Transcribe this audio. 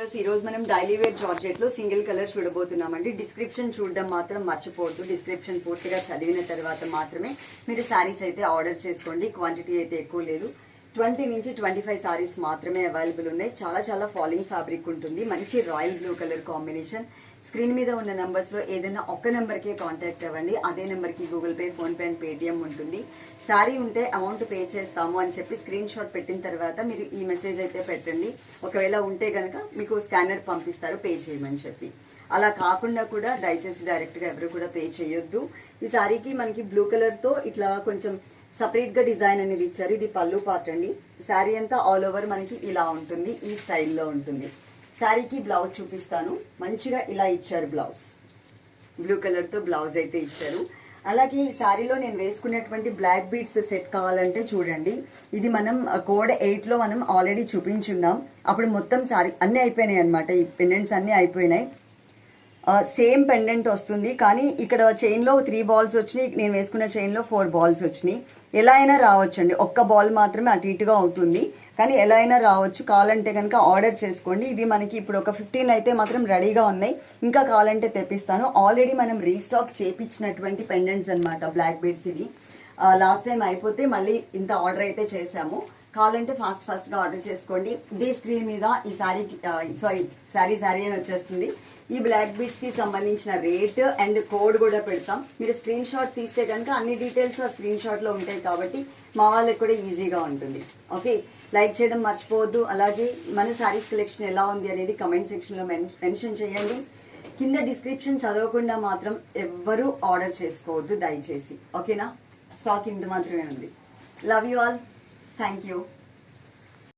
Plus ఈ రోజు మనం డైలీ వేర్ జార్జెట్లో సింగిల్ కలర్ చూడబోతున్నామండి. డిస్క్రిప్షన్ చూడడం మాత్రం మర్చిపోవద్దు. డిస్క్రిప్షన్ పూర్తిగా చదివిన తర్వాత మాత్రమే మీరు శారీస్ అయితే ఆర్డర్ చేసుకోండి. క్వాంటిటీ అయితే ఎక్కువ లేదు. ట్వంటీ నుంచి ట్వంటీ ఫైవ్ సారీస్ మాత్రమే అవైలబుల్ ఉన్నాయి. చాలా చాలా ఫాలింగ్ ఫ్యాబ్రిక్ ఉంటుంది. మంచి royal blue colour combination. Screen మీద ఉన్న నెంబర్స్లో ఏదైనా ఒక్క నెంబర్కే కాంటాక్ట్ అవ్వండి. అదే నెంబర్కి Google Pay PhonePe and Paytm ఉంటుంది. శారీ ఉంటే అమౌంట్ పే చేస్తాము అని చెప్పి స్క్రీన్ షాట్ పెట్టిన తర్వాత మీరు ఈ మెసేజ్ అయితే పెట్టండి. ఒకవేళ ఉంటే కనుక మీకు స్కానర్ పంపిస్తారు పే చేయమని చెప్పి. అలా కాకుండా కూడా దయచేసి డైరెక్ట్గా ఎవరు కూడా పే చేయొద్దు. ఈ శారీకి మనకి బ్లూ కలర్తో ఇట్లా కొంచెం సపరేట్గా డిజైన్ అనేది ఇచ్చారు. ఇది పళ్ళు పార్ట్ అండి. శారీ అంతా ఆల్ ఓవర్ మనకి ఇలా ఉంటుంది. ఈ స్టైల్లో ఉంటుంది. శారీకి బ్లౌజ్ చూపిస్తాను. మంచిగా ఇలా ఇచ్చారు బ్లౌజ్. బ్లూ కలర్తో బ్లౌజ్ అయితే ఇచ్చారు. అలాగే ఈ శారీలో నేను వేసుకున్నటువంటి బ్లాక్ బీడ్స్ సెట్ కావాలంటే చూడండి. ఇది మనం కోడ్ ఎయిట్లో మనం ఆల్రెడీ చూపించున్నాం. అప్పుడు మొత్తం శారీ అన్నీ అయిపోయినాయి అనమాట ఈ పెండెంట్స్ అన్నీ అయిపోయినాయి. సేమ్ పెండెంట్ వస్తుంది. కానీ ఇక్కడ చైన్లో త్రీ బాల్స్ వచ్చినాయి. నేను వేసుకున్న చైన్లో ఫోర్ బాల్స్ వచ్చినాయి. ఎలా అయినా రావచ్చండి. ఒక్క బాల్ మాత్రమే అటు ఇటుగా అవుతుంది. కానీ ఎలా అయినా రావచ్చు. కావాలంటే కనుక ఆర్డర్ చేసుకోండి. ఇవి మనకి ఇప్పుడు ఒక ఫిఫ్టీన్ అయితే మాత్రం రెడీగా ఉన్నాయి. ఇంకా కావాలంటే తెప్పిస్తాను. ఆల్రెడీ మనం రీస్టాక్ చేపించినటువంటి పెండెంట్స్ అనమాట బ్లాక్ బీడ్స్ ఇవి. లాస్ట్ టైం అయిపోతే మళ్ళీ ఇంత ఆర్డర్ అయితే చేశాము. కావాలంటే ఫాస్ట్ ఫాస్ట్గా ఆర్డర్ చేసుకోండి. ఇదే స్క్రీన్ మీద ఈ శారీ సారీ శారీ శారీ అని వచ్చేస్తుంది. ఈ బ్లాక్ బీడ్స్కి సంబంధించిన రేట్ అండ్ కోడ్ కూడా పెడతాం. మీరు స్క్రీన్ షాట్ తీస్తే కనుక అన్ని డీటెయిల్స్ ఆ స్క్రీన్ షాట్లో ఉంటాయి కాబట్టి మా వాళ్ళకి కూడా ఈజీగా ఉంటుంది. ఓకే లైక్ చేయడం మర్చిపోవద్దు. అలాగే మన శారీస్ కలెక్షన్ ఎలా ఉంది అనేది కమెంట్ సెక్షన్లో మెన్షన్ చేయండి. కింద డిస్క్రిప్షన్ చదవకుండా మాత్రం ఎవ్వరూ ఆర్డర్ చేసుకోవద్దు దయచేసి. ఓకేనా స్టాక్ ఇంత మాత్రమే ఉంది. Love you all thank you